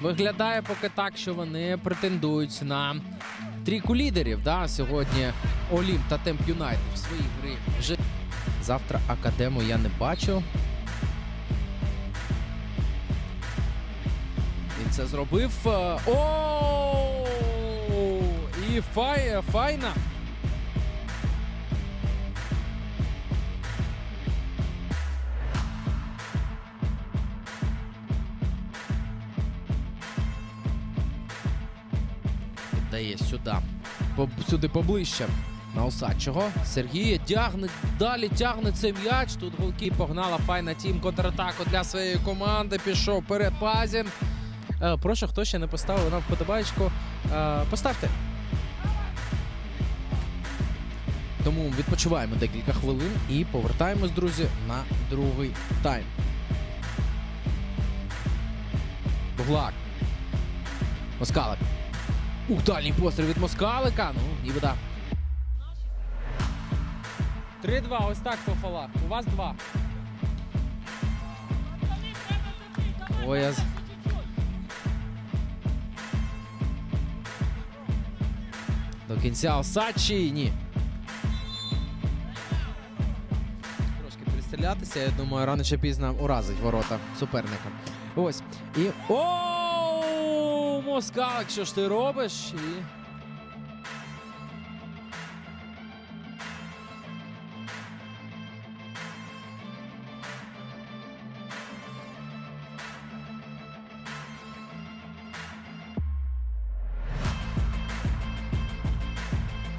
Виглядає поки так, що вони претендують на трійку лідерів. Да? Сьогодні Олімп та Темп Юнайтед в своїй грі вже завтра академу я не бачу. Він це зробив. Е, О! І фай, файна. Дає сюди. Сюди поближче. На Осадчого. Сергія тягне, далі тягне цей м'яч. Тут голки погнала файна тім контратаку для своєї команди. Пішов перед Пазін. Е, прошу, хто ще не поставив нам вподобайку, е, поставте. Тому відпочиваємо декілька хвилин і повертаємось, друзі, на другий тайм. Буглак. Москалик. Ух, дальній постріл від Москалика. Ну, ніби да. 3-2, ось так по фалах. У вас два. Ой, я... До кінця Осадчий. Ні. Трошки пристрілятися, я думаю, рано чи пізно уразить ворота суперника. Ось. І. Оу! Москалик, що ж ти робиш? І.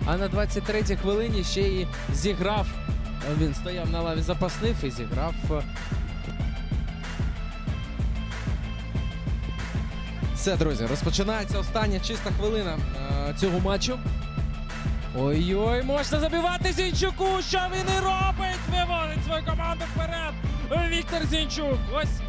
А на 23-й хвилині ще і зіграв. Він стояв на лаві запасних і зіграв. Все, друзі, розпочинається остання чиста хвилина е, цього матчу. Ой-ой, можна забивати Зінчуку. Що він і робить? Виводить свою команду вперед. Віктор Зінчук. Ось.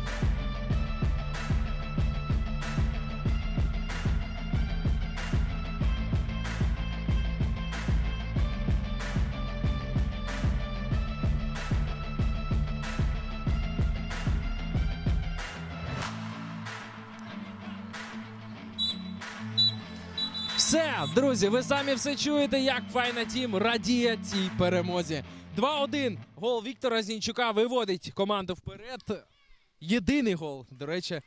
Все, друзі, ви самі все чуєте, як файна тім радіє цій перемозі. 2-1. Гол Віктора Зінчука виводить команду вперед. Єдиний гол, до речі,